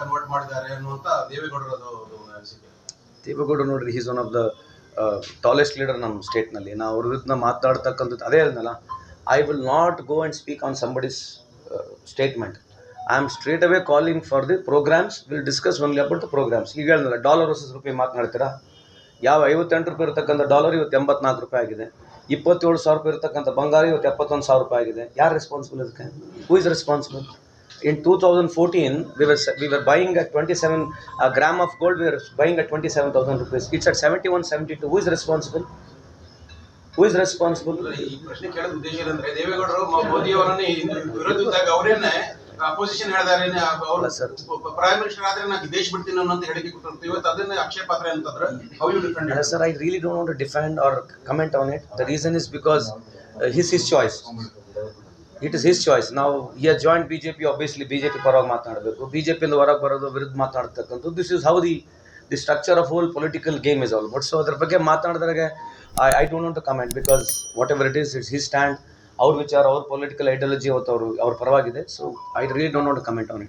Convert ಮಾಡಿದ್ದಾರೆ ದೇವೇಗೌಡ ನೋಡ್ರಿ is one of the tallest leader ನಮ್ಮ ಸ್ಟೇಟ್ನಲ್ಲಿ ನಾವು ಅವ್ರ ವಿರುದ್ಧ ಮಾತಾಡ್ತಕ್ಕಂಥದ್ದು ಅದೇ ಹೇಳಿದ್ನಲ್ಲ I will not go and speak on somebody's statement I am straight away calling for the programs will discuss only about the programs ಈಗ ಹೇಳಿದ್ನಲ್ಲ ಡಾಲರ್ ವರ್ಸಸ್ ರೂಪಾಯಿ ಮಾತನಾಡ್ತೀರಾ ಯಾವ ಐವತ್ತೆಂಟು ರೂಪಾಯಿ ಇರತಕ್ಕಂಥ ಡಾಲರ್ ಇವತ್ತು ಎಂಬತ್ನಾಲ್ಕು ರೂಪಾಯಿ ಆಗಿದೆ. ಇಪ್ಪತ್ತೇಳು ಸಾವಿರ ರೂಪಾಯಿ ಇರತಕ್ಕಂಥ ಬಂಗಾರ ಇವತ್ತು ಎಪ್ಪತ್ತೊಂದು ಸಾವಿರ ರೂಪಾಯಿ ಆಗಿದೆ. ಯಾರು ರೆಸ್ಪಾನ್ಸಿಬಲ್ ಇದಕ್ಕೆ? Who is responsible in 2014 we were we were buying at 27 a gram of gold we were buying at 27000 rupees it's at 71 72 who is responsible who is responsible ಈ ಪ್ರಶ್ನೆ ಕೇಳೋದ್ ಉದ್ದೇಶ ಏನಂದ್ರೆ ದೇವೇಗೌಡರು ಮ- ಮೋದಿ ಅವರನ್ನ ವಿರೋಧಿಸಿದಾಗ ಅವರೇನೆ ಅಪೋಸಿಷನ್ ಹೇಳಿದಾರೆ ಅಲ್ಲ sir. ಅವರು ಪ್ರೈಮ್ ಮಿನಿಸ್ಟರ್ ಆದ್ರೆ ನಾನು ದೇಶ ಬಿಡ್ತೀನಿ ಅನ್ನೋ ಹೇಳಿಕೆ ಕೊಟ್ಟಿರ್ತೀವಿ ಇವತ್ತು ಅದನ್ನ ಆಕ್ಷೇಪಾತ್ರೆ ಅಂತಂದ್ರೆ how you defend Uh, sir i really don't want to defend or comment on it the reason is because uh, his his choice it is his choice ನಾವು ಈ joint B J P obviously B J P ಪರವಾಗಿ ಮಾತನಾಡಬೇಕು. B J ಪಿಯಿಂದ ಹೊರಗೆ ಬರೋದು ವಿರುದ್ಧ ಮಾತನಾಡ್ತಕ್ಕಂಥದ್ದು. This is how the the structure of whole political game is all but so ಅದ್ರ ಬಗ್ಗೆ ಮಾತನಾಡಿದಾಗ I I don't want to comment because whatever it is it's he stand ಅವ್ರ ವಿಚಾರ, ಅವ್ರ ಪೊಲಿಟಿಕಲ್ ಐಡಿಯಾಲಜಿ ಅವತ್ತು ಅವರು, ಅವ್ರ ಪರವಾಗಿದೆ. So I really don't want to comment on